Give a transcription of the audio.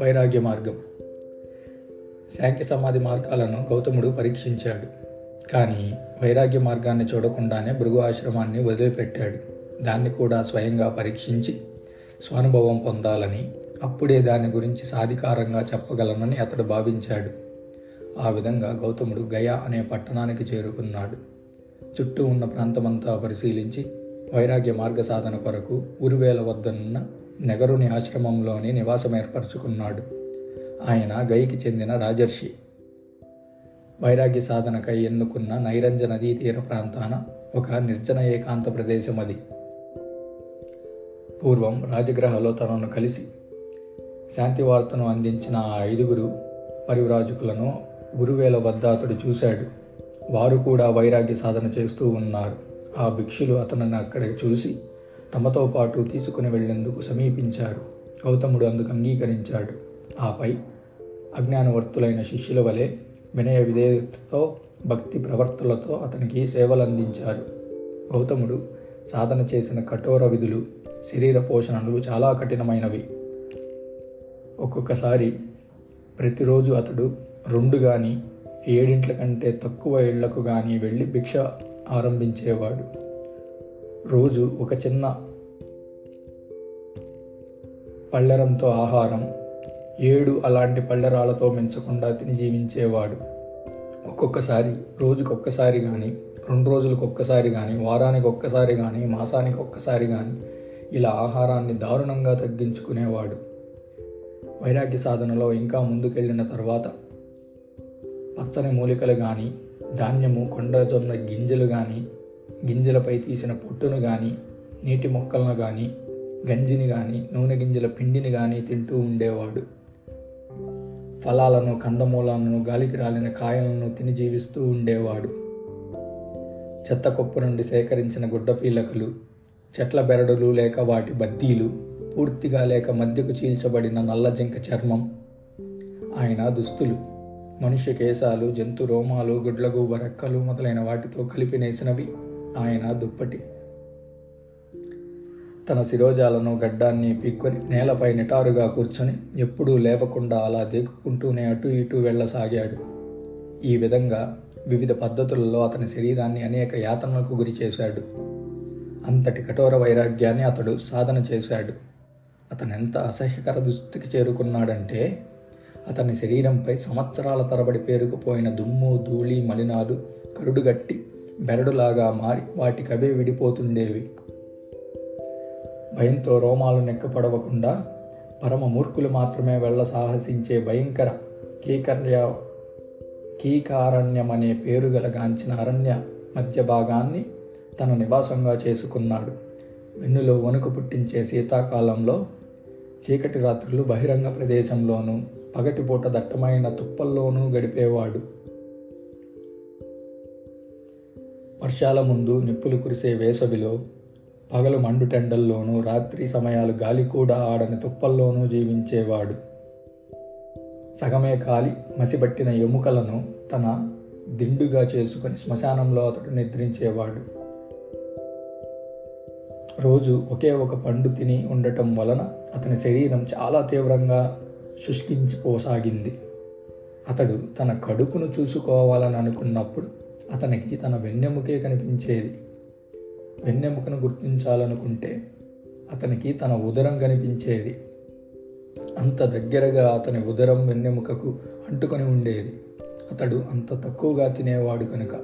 వైరాగ్య మార్గం. శాంఖ్య సమాధి మార్గాలను గౌతముడు పరీక్షించాడు. కానీ వైరాగ్య మార్గాన్ని చూడకుండానే భృగు ఆశ్రమాన్ని వదిలిపెట్టాడు. దాన్ని కూడా స్వయంగా పరీక్షించి స్వానుభవం పొందాలని అప్పుడే దాని గురించి సాధికారంగా చెప్పగలనని అతడు భావించాడు. ఆ విధంగా గౌతముడు గయా అనే పట్టణానికి చేరుకున్నాడు. చుట్టూ ఉన్న ప్రాంతమంతా పరిశీలించి వైరాగ్య మార్గ సాధన కొరకు ఉరువేల వద్దనున్న నెగరుని ఆశ్రమంలోని నివాసం ఏర్పరచుకున్నాడు. ఆయన గైకి చెందిన రాజర్షి. వైరాగ్య సాధనకై ఎన్నుకున్న నైరంజ నదీ తీర ప్రాంతాన ఒక నిర్జన ఏకాంత ప్రదేశం అది. పూర్వం రాజగ్రహలో తనను కలిసి శాంతి వార్తను అందించిన ఆ ఐదుగురు పరివ్రాజకులను గురువేల వద్ద అతడు చూశాడు. వారు కూడా వైరాగ్య సాధన చేస్తూ ఉన్నారు. ఆ భిక్షులు అతనిని అక్కడ చూసి తమతో పాటు తీసుకుని వెళ్ళేందుకు సమీపించారు. గౌతముడు అందుకు అంగీకరించాడు. ఆపై అజ్ఞానవర్తులైన శిష్యుల వలె వినయ విధేయతతో భక్తి ప్రవర్తులతో అతనికి సేవలు అందించారు గౌతముడు సాధన చేసిన కఠోర విధులు శరీర పోషణలు చాలా కఠినమైనవి. ఒక్కొక్కసారి ప్రతిరోజు అతడు రెండు కానీ ఏడింట్ల కంటే తక్కువ ఏళ్ళకు కానీ వెళ్ళి భిక్ష ఆరంభించేవాడు. రోజు ఒక చిన్న పళ్ళెరంతో ఆహారం ఏడు అలాంటి పళ్ళెరాలతో మించకుండా తిని జీవించేవాడు. ఒక్కొక్కసారి రోజుకొక్కసారి కానీ రెండు రోజులకు ఒక్కసారి కానీ వారానికి ఒక్కసారి కానీ మాసానికి ఒక్కసారి కానీ ఇలా ఆహారాన్ని దారుణంగా తగ్గించుకునేవాడు. వైరాగ్య సాధనలో ఇంకా ముందుకెళ్ళిన తర్వాత పచ్చని మూలికలు కానీ ధాన్యము కొండజొన్న గింజలు కానీ గింజలపై తీసిన పొట్టును కానీ నీటి మొక్కలను కానీ గంజిని కానీ నూనె గింజల పిండిని కానీ తింటూ ఉండేవాడు. ఫలాలను కందమూలాలను గాలికి రాలిన కాయలను తిని జీవిస్తూ ఉండేవాడు. చెత్త కొప్పు నుండి సేకరించిన గుడ్డ పీలకలు చెట్ల బెరడులు లేక వాటి బద్దీలు పూర్తిగా లేక మధ్యకు చీల్చబడిన నల్ల జింక చర్మం. ఆయన దుస్తులు. మనుష్య కేశాలు జంతు రోమాలు గుడ్లగూబ రెక్కలు మొదలైన వాటితో కలిపి నేసినవి ఆయన దుప్పటి. తన శిరోజాలను గడ్డాన్ని పీక్కొని నేలపై నిటారుగా కూర్చొని ఎప్పుడూ లేవకుండా అలా దేకుకుంటూనే అటు ఇటు వెళ్ళసాగాడు. ఈ విధంగా వివిధ పద్ధతులలో అతని శరీరాన్ని అనేక యాతనలకు గురి చేశాడు. అంతటి కఠోర వైరాగ్యాన్ని అతడు సాధన చేశాడు. అతనెంత అసహ్యకర దుస్థితికి చేరుకున్నాడంటే అతని శరీరంపై సంవత్సరాల తరబడి పేరుకుపోయిన దుమ్ము ధూళి మలినాలు కరుడుగట్టి బెరడులాగా మారి వాటికవే విడిపోతుండేవి. భయంతో రోమాలు నెక్కపడవకుండా పరమ మూర్ఖులు మాత్రమే వెళ్ళ సాహసించే భయంకర కీకర్య కీకారణ్యమనే పేరు గలగాంచిన అరణ్య మధ్య భాగాన్ని తన నివాసంగా చేసుకున్నాడు. వెన్నులో వణుకు పుట్టించే శీతాకాలంలో చీకటి రాత్రులు బహిరంగ ప్రదేశంలోనూ పగటిపూట దట్టమైన తుప్పల్లోనూ గడిపేవాడు. వర్షాల ముందు నిప్పులు కురిసే వేసవిలో పగలు మండుటెండల్లోనూ రాత్రి సమయాలు గాలి కూడా ఆడని తుప్పల్లోనూ జీవించేవాడు. సగమే కాలి మసిబట్టిన ఎముకలను తన దిండుగా చేసుకుని శ్మశానంలో అతడు నిద్రించేవాడు. రోజు ఒకే ఒక పండు తిని ఉండటం వలన అతని శరీరం చాలా తీవ్రంగా శుష్కించిపోసాగింది అతడు తన కడుపును చూసుకోవాలని అనుకున్నప్పుడు అతనికి తన వెన్నెముకే కనిపించేది. వెన్నెముకను గుర్తించాలనుకుంటే అతనికి తన ఉదరం కనిపించేది. అంత దగ్గరగా అతని ఉదరం వెన్నెముకకు అంటుకొని ఉండేది. అతడు అంత తక్కువగా తినేవాడు కనుక